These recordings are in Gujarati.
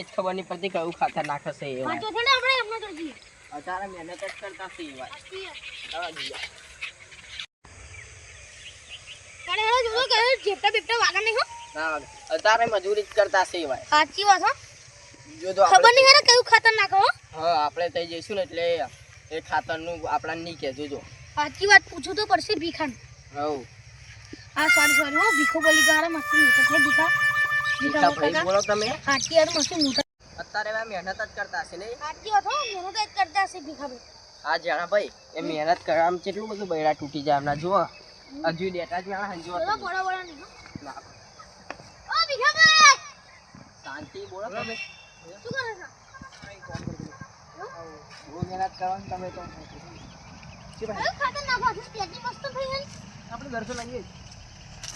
એ જ ખબર નહીં પડતી કયું ખાતર નાખે છે એ વાંચો છે આપણે એમનો તો જઈએ. અત્યારે મહેનત જ કરતા છે એ વાત. પણ હેડો જોજો કે જેપટા બેપટા વાગા નહીં હો. ના અત્યારે મજૂરી જ કરતા છે એ વાત. સાચી વાત હો. જો તો ખબર નહીં હેડો કયું ખાતર નાખો હા. આપણે થઈ જઈશું ને એટલે એ ખાતરનું આપણાને નહીં કહેજો જો. સાચી વાત પૂછવું તો પડશે ભીખાન. હવ. આ સોરી સોરી હો ભીખો બોલી મસ્તી મોટો ભીખા. ભીખા ભાઈ બોલો તમે. સાચી યાર મસ્તી મોટા. અત્યારે મહેનત જ કરતા હશે મહેનત જ કરતા હશે ભીખા હા જાણા ભાઈ એ મહેનત કરવામાં કેટલું બધું બૈરા તૂટી જાય હમણાં જુઓ. હજુ ડેટા જ મેળા હંજુ બોલો બોલો બોલો ના, ઓ ભીખા શાંતિ બોલો તમે. શું કરો છો? બહુ મહેનત કરવાની તમે તો. મસ્ત થઈ ગઈ. આપણે દર્શન લાગીએ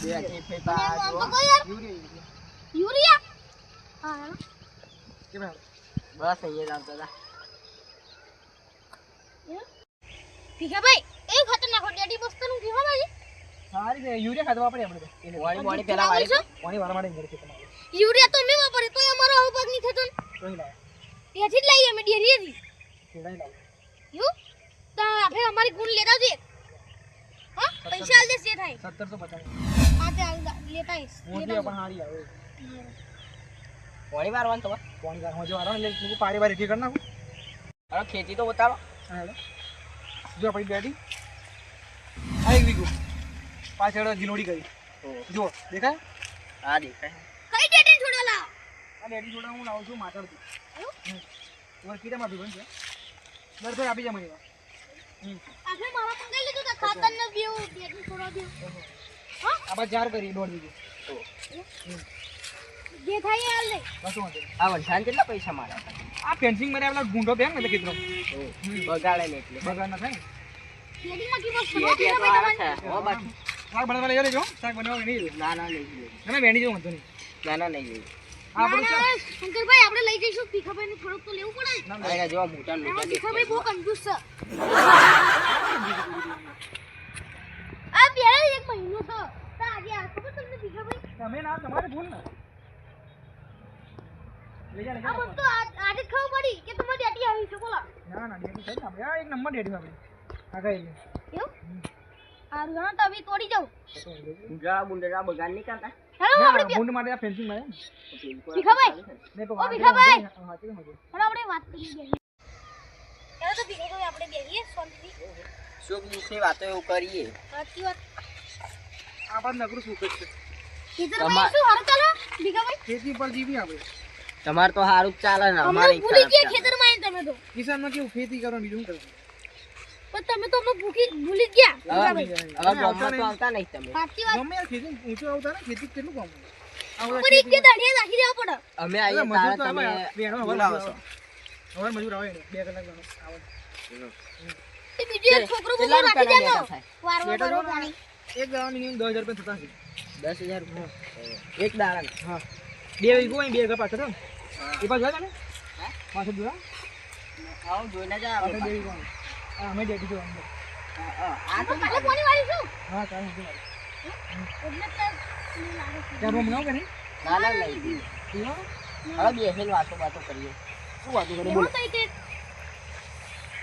બે યાર યુરિયા, હા. યુરિયા. બસ અહીંયા જ આવતા હતા ભીખા ભાઈ કયું ખાતર ડેડી મસ્તનું ભીખા ભાઈ સારી છે યુરિયા ખાધવા પડે આપણે તો. વાળી વાળી પેલા વાળી છો? પાણી વાળવા માટે ઘરે આવે. યુરિયા તો અમે વાપરે તો અમારો આવો ભાગ નહીં થતો કોઈ લાવો. ત્યાંથી જ લઈએ અમે ડેરીએથી ખેડાઈ લાવો. યુ તો આપણે અમારી ગુણ લેતા જઈએ હા પૈસા આલ દે જે થાય 1750. હા તે લેતા આવીશ. મોટી પણ હારી આવે. વાળી વારવાનું તો પોણી વાર જો વારવાનું એટલે તું પારી બારી ઠીક કરી નાખું. હવે ખેતી તો બતાવો હા, હેડો. જો આપણી બેડી આ એક વીઘું. પાછળ ગિલોડી કરી. જો દેખાય? હા દેખાય કઈ છોડવા લાવ આ ડેડી જોડે હું લાવું છું? હમ. તમારે કીધામાં ભીગું છે. દર ફેર આપી જા મને. હમ. આપણે મારા મંગાઈ લીધું તો ખાતર ને બેવ ડેડી છોડવા દેવ હા આ બાજુ ચાર કરી દોઢ વીઘું. જે થાય એ આલ દે. કશું વાંધો આ વરસાદ કેટલા પૈસા મારા? આ ફેન્સિંગ મારે પેલા ગુંડો બેંગ ને એટલે કીધું બગાડે ને એટલે. બગાડ ના. થાય કેડી ડેટી માં કીધું ખેતી તો આવે છે. હો બાકી. શાક બનાવવા લઈ લેજો શાક બનાવવા નહીં? ના ના નહીં જોઈએ તમે ના બેની જેવું વાંધો નહીં. ના ના આપણું શાક. શંકરભાઈ આપણે લઈ જઈશું. ભીખાભાઈ ને થોડુંક તો લેવું પડે. ને. ના, ના. અહીંયા જો મોટા મોટા ભીખાભાઈ બહુ કંજૂસ છે. આ બે એક મહિનો થયો તો આજે આ ખબર તમને ભીખાભાઈ? તમે ના તમારે ભૂલ ને. મને તો આજે ખબર પડી કે તમારી ડેટી આવી છે બોલો. ના આપણે. એક નંબર ડેડી આપણે. આ કઈ એવું? આ રૂણા તો હવે તોડી જાઉં. ગુંડરા બગાડ નહીં કરતા. હેલો આપણે ગુંડ માટે ફેન્સિંગમાં ભીખાભાઈ. ઓ વાત ભીખાભાઈ! હા, હા, ચલો મળીએ. હેલો આપણે વાત કરી હેલો તો ભીખાભાઈ આપણે બેહીએ શાંતિથી. સુખ દુઃખની વાતો એવું કરીએ. સાચી વાત. આ નગરું સુખ શું હારું ચાલે? ભીખાભાઈ? ખેતી પર જીવી આપણે. તમારે તો સારું ચાલે ને અમારે ભૂલી ગયા ખેતરમાં તમે તો. કિસાનમાં કેવું ખેતી કરવાનું બીજું શું કરવાનું પણ તમે તો અમને ભૂખી ભૂલી ગયા. હવે ગામમાં તો આવતા નહીં તમે. સાચી વાત. ગમે ખેતી ઊંચો આવતા ને ખેતી કેટલું કામ પણ એક કે દાડિયા રાખી દેવા પડે. અમે આઈએ તારે તમે બે હવે લાવો છો. હવે મજૂર આવે બે કલાક ગણો, આવે. તે બીજું એક છોકરો બોલો નાખી રૂપિયાના દેવાનો બેટા થાય? વારવા વારવા પાણી એક દાડા minimum દસ હજાર રૂપિયા થતા હશે. દસ રૂપિયા. એક દાડા હા. બે વીઘો અહીં બે ઘર પાછળ ને. એ બાજુ હોય ને? પાછળ જોયા? આવું જોઈને જા પાછળ આવે બે વીઘો. હા, અમે ડેડી જો અંદર. આ તો કાલે કોની વાળી છું હા, કાલે કોની વાળી એટલે તો રૂમ બનાવો કે ના ના લઈ. પીવો? હવે બેસીને વાતો વાતો કરીએ શું વાતો કરે? બોલ. તો.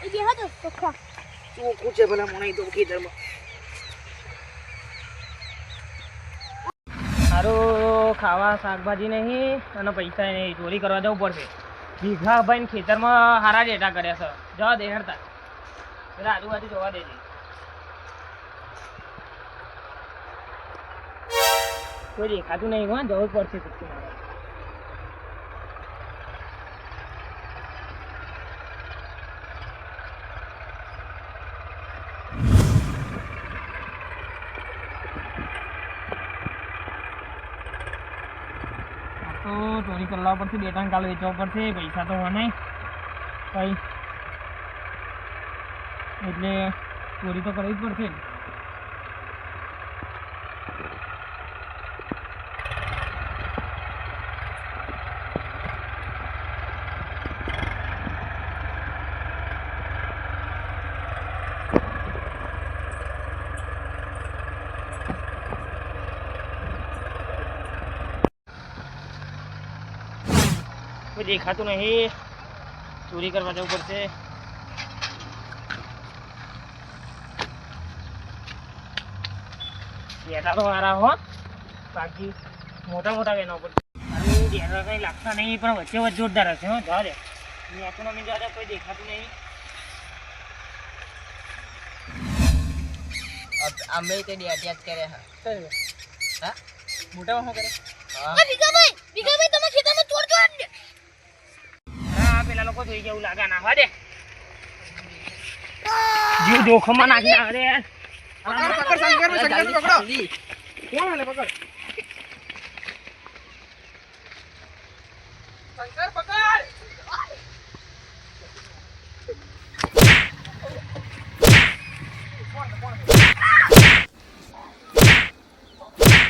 એ બેહો તો ખા ચોખ્ખું કુછે ભલા મને તો ખેતરમાં. સારું ખાવા શાકભાજી નહીં અને પૈસા નહીં, ચોરી કરવા જવું પડશે. ભીખા ભાઈ ખેતરમાં હારા ડેટા કર્યા છે. જવા દે હેડતા પેલા આજુબાજુ જોવા દેજે. કોઈ દેખાતું નહીં હોય જવું જ પડશે. તો ચોરી કરવા પડશે, બે ત્રણ કાલ વેચવા પડશે, પૈસા તો હોય નહીં. કઈ. એટલે ચોરી તો કરવી જ પડશે. કોઈ દેખાતું નહીં. ચોરી કરવા જવું પડશે. હો. બાકી મોટા મોટા બેના ઉપર કંઈ લાગતા નહીં પણ વચ્ચે વચ્ચે જોરદાર હશે હો ધારે કોઈ દેખાતું નહીં. અમે તે ડેડિયા હા? મોટામાં શું કરે હા. ગયા લાગે ના જીવ જોખમમાં નાખી નાખે રે પકડ પકડ શંકર શંકર પકડો કોણ હાલે પકડ શંકર પકડ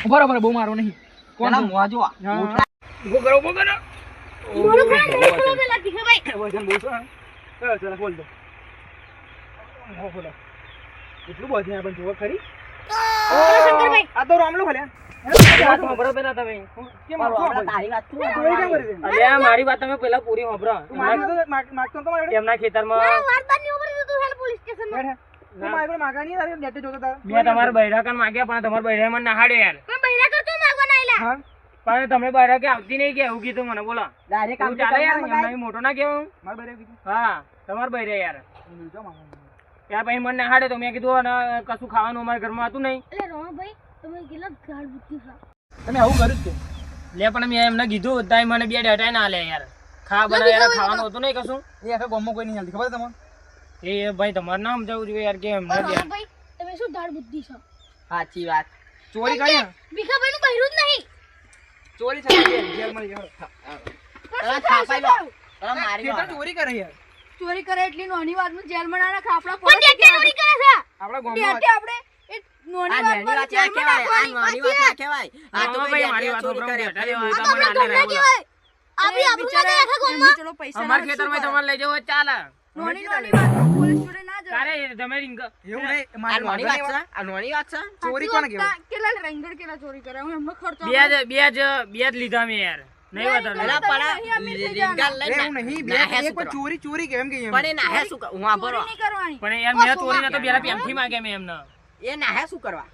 ઊભા બહુ મારો નહીં કોણ પેલા છે? મોં જુઓ. હા. મોટા. ઊભો કરો ઊભો કરો મારો કામ નહીં કરો પેલા ભીખાભાઈ વજન બહુ છે હા? ચાલો, ચાલો, બોલ દો હો, બોલો. એટલું બધું આપણે જોવા ખરી? આ તો રામલો ભલ્યા વાત તમે. કેમ મારું શું હમણાં આપણે? તારી વાત શું? ચોરી કેમ કરી છે? અલ્યા મારી વાત તમે પેલા પૂરી જોડે? એમના ખેતરમાં? મેં તમારા બૈરા માગ્યા પણ તમારા બૈરા મને નહાડે યાર. પણ તો માગવા ના? પણ તમે બૈરા કે આવતી નહીં કે એવું કીધું મને બોલો. એવું ચાલે યાર મોટો ના કેવો મારા બારે કીધું. હા તમાર બૈરા યાર. ત્યાં પછી મને હાડે તો મેં કીધું અને કશું ખાવાનું અમારા ઘરમાં હતું નહીં. એટલે તમે કેટલા ગાળ બુદ્ધિ તમે આવું કર્યું છે? લે પણ મેં એમને કીધું તાઈ મને બે ડેટા ના લે યાર. ખા બના યાર ખાવાનું હતું નહીં કશું? એ આખા ગામમાં કોઈ નહીં હાલતી. ખબર છે તમને? એ ભાઈ તમારે ના સમજાવવું જોઈએ યાર કે એમને ભાઈ તમે શું ગાળ બુદ્ધિ છો? સાચી વાત. ચોરી કરી ને? ભીખાભાઈ નું બહેરું જ નહીં. ચોરી છે ને, જેલમાં લઈ જાઓ. પેલા થાપાઈ લો. પેલા મારી લો. ખેતર ચોરી કરે યાર. ચોરી કરે એટલી નાની વાતમાં જેલમાં ના નાખે આપણા પણ ડેટા ચોરી કરે છે આપણા ગામમાં ડેટે આપણે નાની વાત ના કહેવાય, આ નાની વાત ના કહેવાય. આ તો ભાઈ મારી વાતો ચોરી પર કરે. બેઠા રહેવા. આ તો તમે આપણે ના લે ગમે બોલો. કહેવાય આપણી આબરૂ ના આખા એમની ગામમાં ચલો પૈસા અમારા ખેતરમાં તમારે લઈ જવો ચાલે નાની નાની વાત પોલીસ જોડે ના જવાય. તારે તમે રિંગ એવું નહીં, મારી નાની વાત છે? આ નાની વાત છે? ચોરી કોને કહેવાય? કેટલા રેંગર કેટલા ચોરી કરે હું એમનો ખર્ચો બે જ બે જ બે જ લીધા મેં યાર. નહીં પેલા વધારે પડા નહીં, અમે થઈ રીંગણ અરે લઈને એવું નહીં, બે એક પણ ચોરી ચોરી કેમ કે એમ? પણ એ નાહે શું હું આ ભરો. ચોરી પણ યાર મેં ચોરી ના તો માંગ્યા મેં એમને. એ નાહે શું કરવા?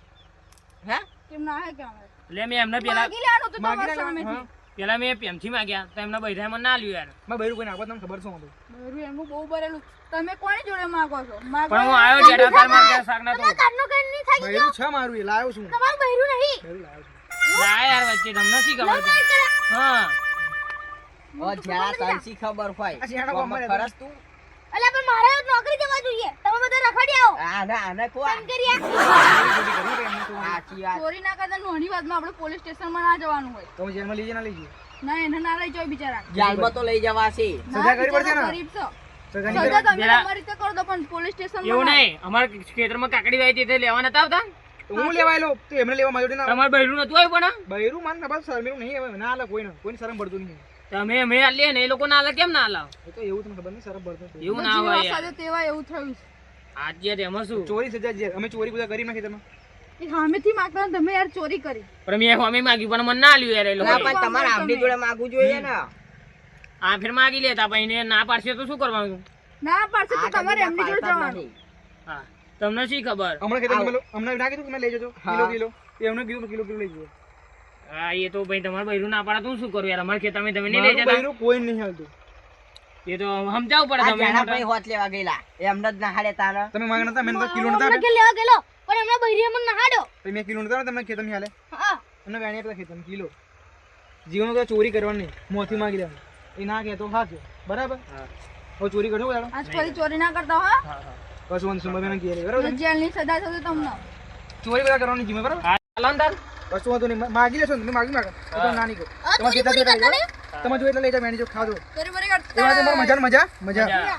હે? કેમ ના હે કે અમે એટલે એમને પેલા માગી લેવાનું તો તમારા સામેથી. હા. પેલા મેં પ્રેમથી માંગ્યા તો એમના બૈરાએ મને ના લ્યો યાર. મેં બૈરું કોઈ નાખો તમને ખબર શું હતું? બૈરું એમનું બહુ ભરેલું તમે કોની જોડે માગો છો? પણ હું આવ્યો ડેટા તાર માર ઘેર શાક તો. કારનો કઈ નહીં થાય બૈરું છે મારું એ લાવ્યો છું તમારું બૈરું નહીં. બૈરું લાવ્યો છું. ના યાર વચ્ચે તમને શી ખબર? હા. ઓ જ્યાં તનસી ખબર હોય ખરસ તું? એટલે પણ મારે નોકરી જવા જોઈએ. તમે બધા રખડી આવો. આને આને કોણ ચોરી ના કરતા નાની વાતમાં આપણે પોલીસ સ્ટેશનમાં ના જવાનું હોય. તો જેલમાં લઈ ના લઈ ના એને ના લઈ જાય બિચારા. જાલમાં તો લઈ જવાશે. છે સજા કરવી પડશે ને? ગરીબ તો સજા? તમે અમારી રીતે કરો તો પણ પોલીસ સ્ટેશનમાં એવું નહીં. અમારા ખેતરમાં કાકડી વાઈ તે લેવા નતા આવતા? તો હું લેવા આવેલો. તો એમને લેવા મારી ના. તમારે બૈરું નતું આવ્યું પણ બૈરું માન બસ શરમેલું નહીં આવે. ના આલે કોઈને કોઈને શરમ પડતું નહીં. તમે અમે આલીએ ને એ લોકો ના આલે કેમ ના આલા એ તો એવું તમને ખબર નહીં સરબ બળતો એવું ના હોય યાર. તેવા એવું થયું છે. આજે એમાં શું? ચોરી સજા જે અમે ચોરી બધા કરી નાખી તમે. એ સામેથી માગતા તમે યાર ચોરી કરી. પણ મેં સ્વામી માગ્યું પણ મને ના આલ્યું યાર એ ના લોકો પણ તમારે આમની જોડે માગવું જોઈએ ને. આ ફેર માગી લેતા પછી એને ના પાડશે તો શું કરવાનું? ના પાડશે તો તમારે એમની જોડે જવાનું. હા તમને શી ખબર? હમણાં. પેલો અમને ના કીધું કે મેં લઈ જજો. Kilo kilo. એમને કીધું કિલો કિલો લઈ જજો. હા એ તો ભાઈ તમારે બૈરું ના પાડે તો શું કરું યાર? અમારે ખેતરમાં તમે નહીં લઈ જતા બૈરું કોઈ નહીં હાલતું. એ તો સમજાવવું પડે તમે જેના ભાઈ હોત લેવા ગયેલા. એમને જ નહાડે તારા. તમે માંગણા હતા મેં તો કિલો નતા કે લેવા ગયેલો પણ એમના બૈરીએ મને નહાડ્યો તો મેં કિલો નતા તમને ખેતર નહીં હાલે. હા. અમને વેણી આપતા ખેતર કિલો. જીવનો તો ચોરી કરવાની મોથી માંગી લેવાનું. એ ના કહેતો હા કે બરાબર? હા. હવે ચોરી કરશો બધા આજ કોઈ ચોરી ના કરતા હો. હા, હા. બસ વાંધો સુંબર બેન કહે બરાબર જેલની સજા થશે તમને. ચોરી બધા કરવાની જીમે બરાબર? હા, ચાલો કશું વાંધો નહીં. માગી લેશો ને તમે માગી માગો. તો તમે ના નહીં કરતા નહીં તમે જો એટલે લઈ જાવ વેણી જો ખાધો ચોરી બોરી એમાં કરતા તમારે મજા મજા મજા. મજા.